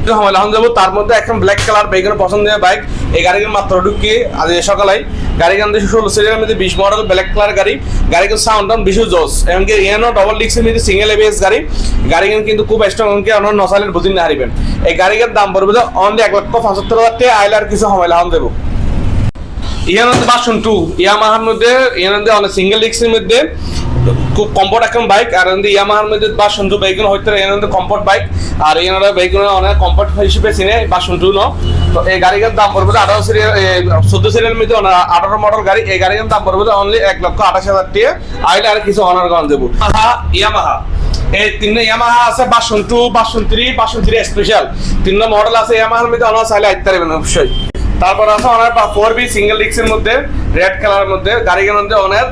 কিন্তু সময় লাগান যাব, তার মধ্যে এখন ব্ল্যাক কালার বাইকের পছন্দের বাইক। এই গাড়ির মাত্র ঢুকিয়ে আজ সকালে। গাড়ি কিন্তু ষোলো মধ্যে বিশ মডেল ব্ল্যাক কালার গাড়ি। গাড়ি কিন্তু সাউন্ড টাউন বিশু জোস। এমনকি এনও ডবল ডিক্সের মধ্যে সিঙ্গেল এবিএস গাড়ি। গাড়ি কিন্তু খুব স্ট্রং এমনকি আপনার নসালের বুঝিন না হারিবেন। এই গাড়ির দাম পড়বে অনলি এক লক্ষ পঁচাত্তর হাজার টাকা আইলে আর কিছু সময় লাহন দেবো ইয়ানন্দ বাসন টু ইয়ামাহার মধ্যে ইয়ানন্দে অনেক সিঙ্গেল ডিক্সের মধ্যে খুব কমফোর্ট এখন বাইক আর ইয়ামাহার মধ্যে বাসন টু বাইক হইতে ইয়ানন্দে কমফোর্ট বাইক আর ইয়ানরা বাইক অনেক কমফোর্ট হিসেবে চিনে বাসন টু ন। তো এই গাড়ির দাম পড়বে আঠারো সিরিয়াল চোদ্দ সিরিয়াল মধ্যে আঠারো মডেল গাড়ি, এই গাড়ির দাম পড়বে অনলি এক লক্ষ আঠাশ হাজার টাকা। আইলে আর কিছু অনার গান দেবো। ইয়ামাহা এই তিন ইয়ামাহা আছে বাসন টু বাসন থ্রি বাসন থ্রি স্পেশাল তিন মডেল আছে ইয়ামাহার মধ্যে অনার, চাইলে আইতে পারবেন অবশ্যই। তারপর আছে অনার ফোর বি সিঙ্গেল ডিক্সের মধ্যে রেড কালার মধ্যে, গাড়ি মধ্যে অনার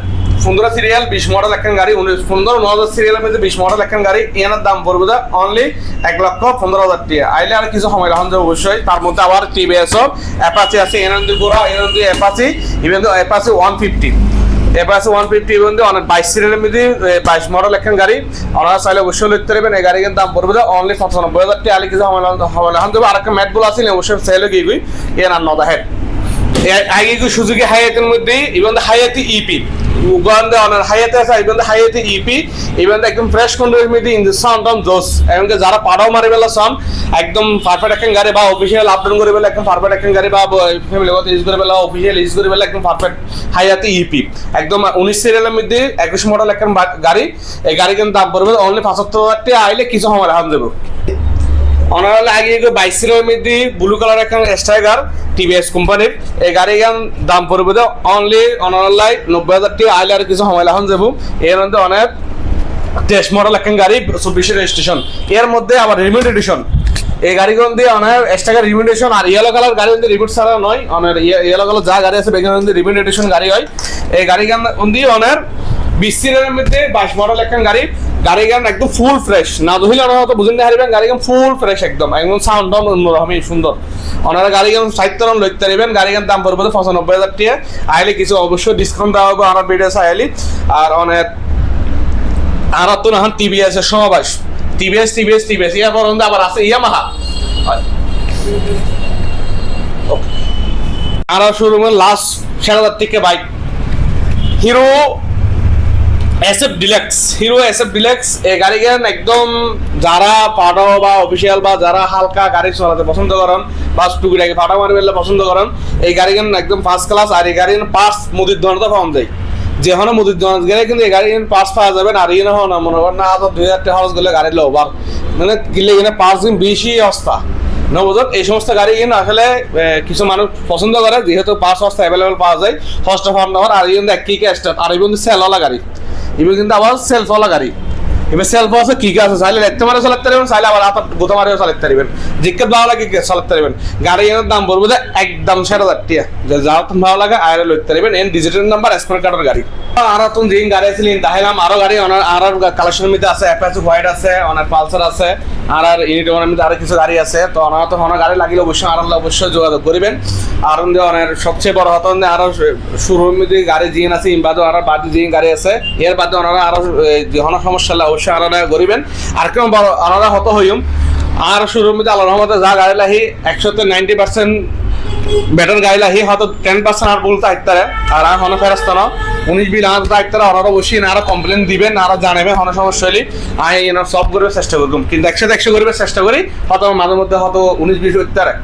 সুন্দর সিরিয়াল বিশ মডেল একখান গাড়ি সুন্দর ন হাজার সিরিয়ালের মধ্যে বিশ মডেল একখান গাড়ি, এনার দাম পড়বে অনলি এক লক্ষ পনেরো হাজার টাকা। আইলে আর কিছু সময় রাখুন যাবে অবশ্যই, তার মধ্যে আবার টিভিএস অ্যাপাচি আছে এনএনডি গোড়া এনএনডি Apache even Apache one fifty এপাশে ওয়ান ফিফটি মধ্যে অনেক বাইশ সিরিয়ালের মধ্যে বাইশ মডেল একখান গাড়ি ওনারা চাইলে অবশ্যই লিখতে পারবেন এই গাড়ির দাম পড়বে অনলি পঁচানব্বই হাজার টাকা আলি কিছু হবে এখন দেবো আর একটা ম্যাট বলে আসলে অবশ্যই সেলে গিয়ে গিয়ে এর আর নদা হেড আগে কি সুজুকি হাইয়াতের মধ্যে ইভেন হাইয়াতি ইপি উগান্ডে অনার হাইয়াতে আছে ইভেন হাইয়াতি ইপি ইভেন একদম ফ্রেশ কন্ডিশনের মধ্যে ইন সাউন্ড অন জোস এমনকি যারা পাড়াও মারি বেলা সাউন্ড একদম পারফেক্ট একখান গাড়ি বা অফিসিয়াল আপডাউন করে বেলা একদম পারফেক্ট একখান গাড়ি বা ফ্যামিলিগত ইউজ করে বেলা অফিসিয়াল ইউজ করে বেলা একদম পারফেক্ট হাইয়াতি ইপি একদম উনিশ সিরিয়ালের মধ্যে একুশ মডেল একখান গাড়ি। এই গাড়ি কিন্তু দাম পড়বে অনলি পঁচাত্তর টাকা, আইলে কিছু সময় রাখান দেবো অনার আগে বাইশ সিরিয়ালের মধ্যে ব্লু কালার একখান স্ট্রাইকার টিভিএস কোম্পানির এই গাড়ি গান দাম পড়বে তো অনলি অনার নব্বই হাজার টাকা। আইলে আর কিছু সময় লাগান যাব। এর মধ্যে অনেক টেস্ট মডেল একখান গাড়ি, চব্বিশের রেজিস্ট্রেশন এর মধ্যে আবার রিমিট এডিশন এই গাড়িগুলো দিয়ে অনেক এক্সট্রা রিমিটেশন আর ইয়েলো কালার গাড়ি মধ্যে রিমিট ছাড়া নয়। অনেক ইয়েলো কালার যা গাড়ি আছে বেগুন মধ্যে রিমিট এডিশন গাড়ি হয়। এই গাড়ি গান দিয়ে অনেক বিশ সিরিয়ালের মধ্যে বাইশ মডেল একখান গাড়ি। গাড়ি গান একদম ফুল ফ্রেশ না দহিলে ওনারা তো বুঝেন হারিবেন গাড়ি গান ফুল ফ্রেশ একদম একদম সাউন্ড টাউন অন্যরকমই সুন্দর। ওনারা গাড়ি গান সাহিত্য রন লইতে পারবেন গাড়ি গান দাম পড়বে পঁচানব্বই হাজার টাকা। আইলে কিছু অবশ্যই ডিসকাউন্ট দেওয়া হবে আমার ভিডিও আইলি। আর অনেক, আর তো না টিভিএস এর সমাবেশ। টিভিএস টিভিএস টিভিএস ইয়া পর্যন্ত আবার আছে, ইয়ামাহা। আর শোরুমের লাস্ট হাজার থেকে bike Hero SF deluxe Hero SF deluxe এই গাড়ি গান একদম যারা পাড়ো বা অফিসিয়াল বা যারা হালকা গাড়ি চালাতে পছন্দ করেন বা টুকিটাকে ফাটা মারি ফেললে পছন্দ করেন, এই গাড়ি গান একদম ফার্স্ট ক্লাস আর এই গাড়ি পার্টস মুদির দোকানে পাওয়া যায়। যে হনো মুদির দোকান গেলে কিন্তু এই গাড়ি পার্টস পাওয়া যাবে আর ইয়ে হো না মনে করেন না দুই হাজার টাকা খরচ গেলে গাড়ি লোবার মানে কিনলে এখানে পার্টস দিন বেশি অবস্থা। নবজন এই সমস্ত গাড়ি কিন্তু আসলে কিছু মানুষ পছন্দ করে, যেহেতু পাঁচ সস্তা অ্যাভেলেবেল পাওয়া যায় ফার্স্ট অফ অন আর কিন্তু এক কিকে স্টার্ট আর এই কিন্তু সেলওয়ালা গাড়ি। এবার কিন্তু আবার সেলফওয়ালা গাড়ি। এবার সেলফ আছে কি আছে? চাইলে দেখতে মারে চালাতে পারবেন, চাইলে আবার হাত গোতা মারেও চালাতে পারবেন। জিজ্ঞেস ভালো লাগে চালাতে পারবেন? গাড়ি এর দাম পড়বে যে একদম সেরা টিয়া। যে যার তুমি ভালো লাগে, আয়রে লইতে পারবেন। এন ডিজিটাল নাম্বার স্মার্ট কার্ডের গাড়ি। আর তুমি যে গাড়ি আছে তাহলে আরও গাড়ি আর কালেকশনের মধ্যে আছে অ্যাপাচি হোয়াইট আছে অনার পালসার আছে। আর আর ইউনিট ওনার মধ্যে আরও কিছু গাড়ি আছে, তো ওনারা তো ওনার গাড়ি লাগিলে অবশ্যই আর অবশ্যই যোগাযোগ করবেন। আর অনেক সবচেয়ে বড় হতো আরও শুরুর মধ্যে গাড়ি জিন আছে ইনবাদও আর বাদি জিন গাড়ি আছে, এর বাদে ওনারা আরও যখন সমস্যা হলে অবশ্যই আলাদা করিবেন। আর কেউ বড় আলাদা হতো হইম আর শুরুর মধ্যে আল্লাহ রহমতে যা গাড়ি লাহি, একশোতে নাইনটি পার্সেন্ট বেটার গাড়ি লাহি, হয়তো টেন পার্সেন্ট আর বলতে আইতারে আর হনে ফেরস্ত না উনিশ বিল আর আইতারে ওনারা বসিয়ে আরও কমপ্লেন দিবেন আরও জানাবেন হনে সমস্যা হলে আই এনার সব করবে চেষ্টা করব কিন্তু একসাথে একশো করবে চেষ্টা করি, হয়তো মাঝে মধ্যে হয়তো উনিশ বিশ হইতারে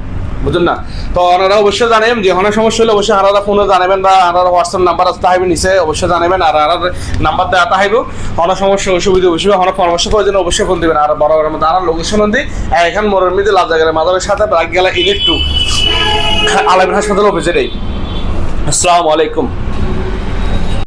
বুঝুন না? তো ওনারা অবশ্যই জানাবেন যে কোনো সমস্যা হলে অবশ্যই আলাদা ফোনে জানাবেন বা আলাদা হোয়াটসঅ্যাপ নাম্বার আছে তাহাইবে নিচে, অবশ্যই জানাবেন আর আলাদা নাম্বার দেওয়া তাহাইব কোনো সমস্যা, অসুবিধা অসুবিধা কোনো পরামর্শ প্রয়োজন অবশ্যই ফোন দিবেন। আর বড় বড় মধ্যে আর লোকেশন দিই এখান মোড়ের মধ্যে লাজা গেলে মাদারের সাথে ব্রাক গেলে ইলেকট্রু আলমের হাসপাতাল অফিসে নেই। আসসালামু আলাইকুম।